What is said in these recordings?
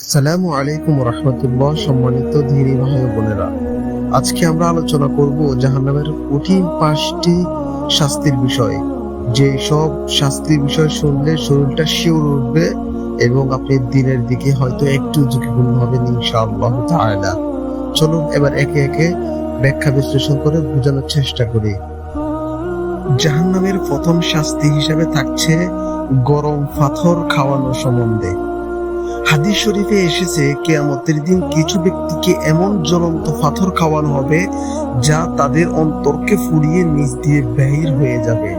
সালামু আলাইকুম রহমতুল্লাহ সম্মানিত ধীরে ভাই বোনেরা। আজকে আমরা আলোচনা করব জাহান্নামের কঠিন পাঁচটি শাস্তির বিষয়। যে সব শাস্তির বিষয় শুনলে শরীরটা উঠবে এবং আপনি দিনের দিকে হয়তো একটু ঝুঁকিপূর্ণ হবেন ইনশাআল্লাহ তাআলা। চলুন এবার একে একে ব্যাখ্যা বিশ্লেষণ করে বোঝানোর চেষ্টা করি। জাহান্নামের প্রথম শাস্তি হিসেবে থাকছে গরম পাথর খাওয়ানো সম্বন্ধে। হাদিস শরীফে এসেছে, কেয়ামতের দিন কিছু ব্যক্তিকে এমন জ্বলন্ত পাথর খাওয়ানো হবে যা তাদের অন্তরকে ফুরিয়ে নিচ দিয়ে বাহির হয়ে যাবে।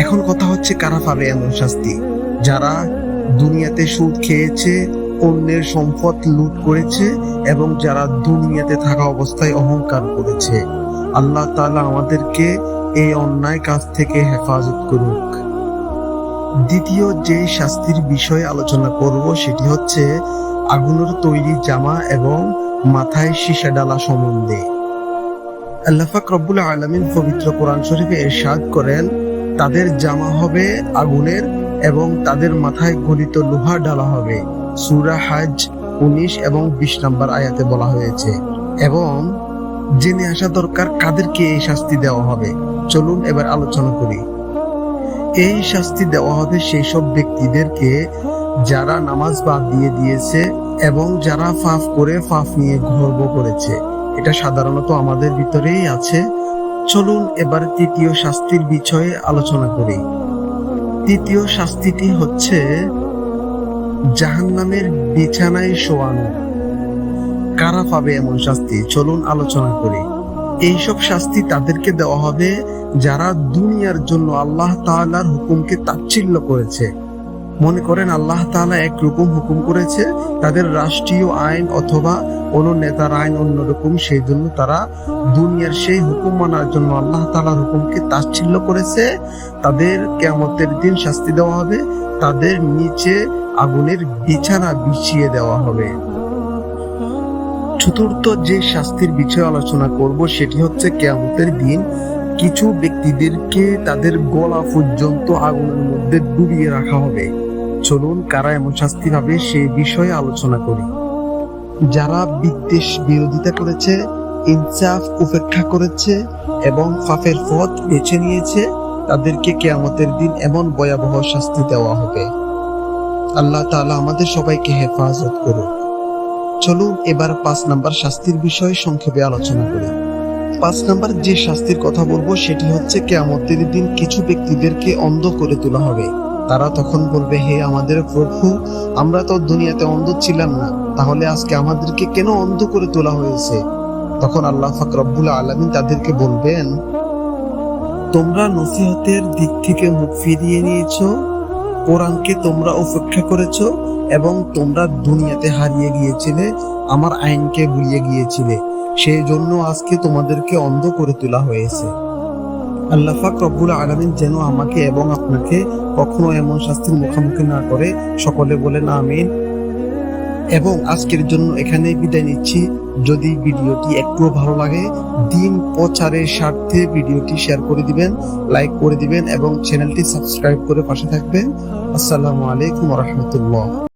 এখন কথা হচ্ছে, কারা পাবে এমন শাস্তি? যারা দুনিয়াতে সুদ খেয়েছে, অন্যের সম্পদ লুট করেছে এবং যারা দুনিয়াতে থাকা অবস্থায় অহংকার করেছে। আল্লাহ তালা আমাদেরকে এই অন্যায় কাজ থেকে হেফাজত করুক। দ্বিতীয় যে শাস্তির বিষয়ে আলোচনা করব সেটি হচ্ছে আগুনের তৈরি জামা এবং মাথায় সীসা ডালা সম্বন্ধে। আল্লাহাক রব্বুল আলমিন পবিত্র কোরআন শরীফে এরশাদ করেন, তাদের জামা হবে আগুনের এবং তাদের মাথায় গলিত লোহা ডালা হবে। সুরা হাজ উনিশ এবং বিশ নম্বর আয়াতে বলা হয়েছে। এবং জেনে আসা দরকার কাদেরকে এই শাস্তি দেওয়া হবে। চলুন এবার আলোচনা করি। এই শাস্তি দেওয়া হবে সেই সব ব্যক্তিদেরকে যারা নামাজ বাদ দিয়ে দিয়েছে এবং যারা ফাফ করে ফাফ নিয়ে গর্ব করেছে। এটা সাধারণত আমাদের ভিতরেই আছে। চলুন এবার তৃতীয় শাস্তির বিষয়ে আলোচনা করি। তৃতীয় শাস্তিটি হচ্ছে জাহান্নামের বিছানায় শোয়ানো। কারা পাবে এমন শাস্তি? চলুন আলোচনা করি। এইসব শাস্তি তাদেরকে দেওয়া হবে যারা দুনিয়ার জন্য আল্লাহ তাআলার হুকুমকে তাচ্ছিল্য করেছে। মনে করেন আল্লাহ তাআলা এক রকম হুকুম করেছে, তাদের রাষ্ট্রীয় আইন অথবা কোন নেতার আইন অন্যরকম সেই জন্য তারা দুনিয়ার সেই হুকুম মানার জন্য আল্লাহ তাআলার হুকুমকে তাচ্ছিল্য করেছে। তাদের কেমতের দিন শাস্তি দেওয়া হবে, তাদের নিচে আগুনের বিছানা বিছিয়ে দেওয়া হবে। চতুর্থ যে শাস্তির বিষয়ে আলোচনা করব, সেটি হচ্ছে কেয়ামতের দিন। কিছু ব্যক্তিদেরকে তাদের গলা পর্যন্ত আগুনের মধ্যে ডুবিয়ে রাখা হবে। চলুন কারা এমন শাস্তি পাবে সে বিষয়ে আলোচনা করি। যারা বিদ্বেষ বিরোধিতা করেছে, ইনসাফ উপেক্ষা করেছে এবং ফাফের পথ বেছে নিয়েছে, তাদেরকে কেয়ামতের দিন এমন ভয়াবহ শাস্তি দেওয়া হবে। আল্লাহ তাআলা আমাদের সবাইকে হেফাজত করুক। চলুন এবার পাঁচ নাম্বার শাস্তির বিষয়ে সংক্ষেপে আলোচনা করি। পাঁচ নাম্বার যে শাস্তির কথা বলব সেটি হচ্ছে কেয়ামতের দিন কিছু ব্যক্তিদেরকে অন্ধ করে তোলা হবে। তারা তখন বলবে, হে আমাদের প্রভু, আমরা তো দুনিয়াতে অন্ধ ছিলাম না, তাহলে আজকে আমাদেরকে কেন অন্ধ করে তোলা হয়েছে? তখন আল্লাহ ফাকরবুল আলমিন তাদেরকে বলবেন, তোমরা নসিহতের দিক থেকে মুখ ফিরিয়ে নিয়েছো কোরআনকে তোমরা উপেক্ষা করেছ এবং তোমরা দুনিয়াতে হারিয়ে গিয়েছিলে, আমার আইনকে ভুলিয়ে গিয়েছিলে। সেই জন্য আজকে তোমাদেরকে অন্ধ করে তোলা হয়েছে। আল্লাহাক রব্বুল আলমিন যেন আমাকে এবং আপনাকে কখনো এমন শাস্তির মুখোমুখি না করে সকলে বলেন আমিন। এবং আজকের জন্য এখানে বিদায় নিচ্ছি। যদি ভিডিওটি একটু ভালো লাগে, দিন প্রচারের স্বার্থে ভিডিওটি শেয়ার করে দিবেন, লাইক করে দিবেন এবং চ্যানেলটি সাবস্ক্রাইব করে পাশে থাকবেন। আসসালামু আলাইকুম রহমতুল্লাহ।